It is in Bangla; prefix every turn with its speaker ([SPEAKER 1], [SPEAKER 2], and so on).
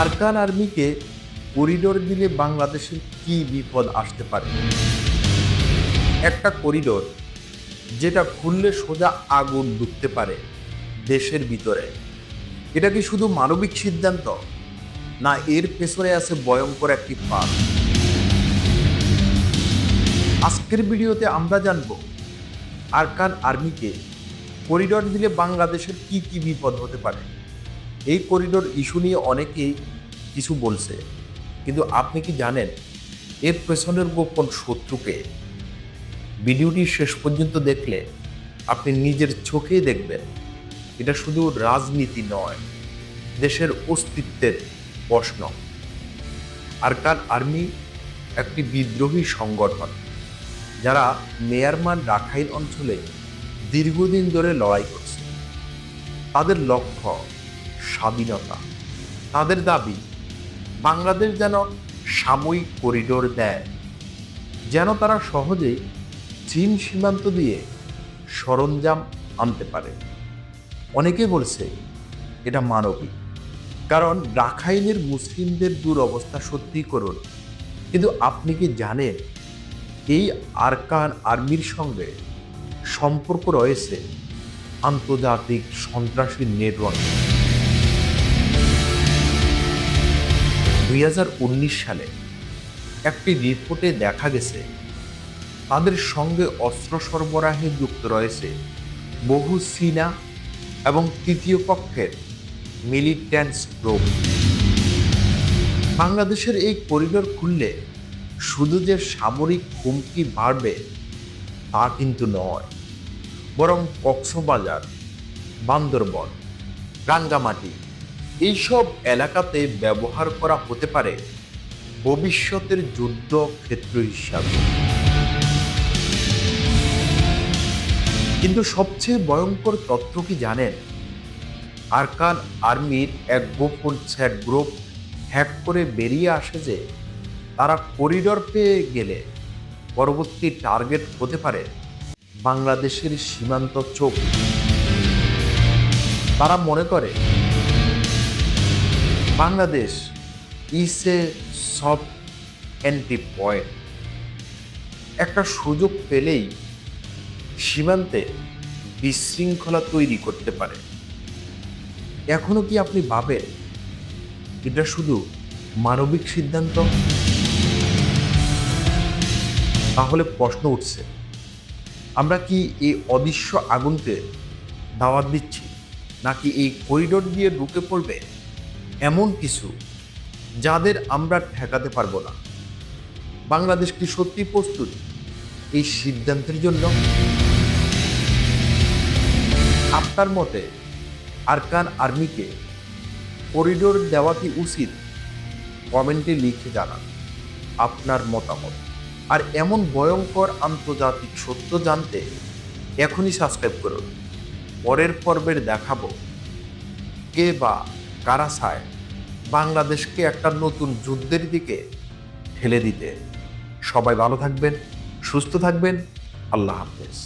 [SPEAKER 1] আরকান আর্মিকে করিডোর দিলে বাংলাদেশের কি বিপদ আসতে পারে? একটা করিডোর যেটা খুললে সোজা আগুন ঢুকতে পারে দেশের ভিতরে। এটা কি শুধু মানবিক সিদ্ধান্ত? না, এর পেছনে আছে ভয়ঙ্কর একটি পাপ। আজকের ভিডিওতে আমরা জানব আরকান আর্মিকে করিডোর দিলে বাংলাদেশের কি কি বিপদ হতে পারে। এই করিডোর ইস্যু নিয়ে অনেকেই কিছু বলছে। কিন্তু আপনি কি জানেন এর পেছনের গোপন শত্রুকে ভিডিওটি শেষ পর্যন্ত দেখলে আপনি নিজের চোখেই দেখবেন। এটা শুধু রাজনীতি নয়, দেশের অস্তিত্বের প্রশ্ন। Arakan army? একটি বিদ্রোহী সংগঠন, যারা মেয়ারমান রাখাইন অঞ্চলে দীর্ঘদিন ধরে লড়াই করছে। তাদের লক্ষ্য স্বাধীনতা। তাদের দাবি, বাংলাদেশ যেন সাময়িক করিডোর দেয়, যেন তারা সহজেই চীন সীমান্ত দিয়ে সরঞ্জাম আনতে পারে। অনেকে বলছে, এটা মানবিক, কারণ রাখাইনের মুসলিমদের দুরবস্থা সত্যি করুন কিন্তু আপনি কি জানেন, এই আরকান আর্মির সঙ্গে সম্পর্ক রয়েছে? আন্তর্জাতিক সন্ত্রাসী নেটওয়ার্ক। দুই হাজার উনিশ সালে একটি রিপোর্টে দেখা গেছে, তাদের সঙ্গে অস্ত্র সরবরাহে যুক্ত রয়েছে বহু চীনা এবং তৃতীয় পক্ষের মিলিট্যান্স গ্রুপ বাংলাদেশের এই করিডোর খুললে শুধু যে সামরিক হুমকি বাড়বে তা কিন্তু নয়, বরং কক্সবাজার, বান্দরবন, রাঙ্গামাটি এইসব এলাকাতে ব্যবহার করা হতে পারে ভবিষ্যতের যুদ্ধ ক্ষেত্র হিসাবে। কিন্তু সবচেয়ে ভয়ঙ্কর তথ্য কি জানেন? আরকান আর্মির এক গোপন চ্যাট গ্রুপ হ্যাক করে বেরিয়ে আসে যে, তারা করিডর পেয়ে গেলে পরবর্তী টার্গেট হতে পারে বাংলাদেশের সীমান্ত চোখ তারা মনে করে Bangladesh is a soft entry point একটা সুযোগ পেলেই সীমান্তে বিশৃঙ্খলা তৈরি করতে পারে। এখনও কি আপনি ভাবেন এটা শুধু মানবিক সিদ্ধান্ত? তাহলে প্রশ্ন উঠছে, আমরা কি এই অদৃশ্য আগুনকে দাওয়াত দিচ্ছি নাকি এই করিডোর দিয়ে ঢুকে পড়বে? এমন কিছু যাদের আমরা ঠেকাতে পারব না। বাংলাদেশ কি সত্যি প্রস্তুত এই সিদ্ধান্তের জন্য? আপনার মতে আরকান আর্মিকে করিডোর দেওয়া কি উচিত? কমেন্টে লিখে জানান আপনার মতামত। আর এমন ভয়ঙ্কর আন্তর্জাতিক সত্য জানতে এখনই সাবস্ক্রাইব করুন। পরের পর্বের দেখাবো কে বা কারা চায়। বাংলাদেশকে একটা নতুন যুদ্ধের দিকে ঠেলে দিতে। সবাই ভালো থাকবেন সুস্থ থাকবেন। আল্লাহ হাফেজ।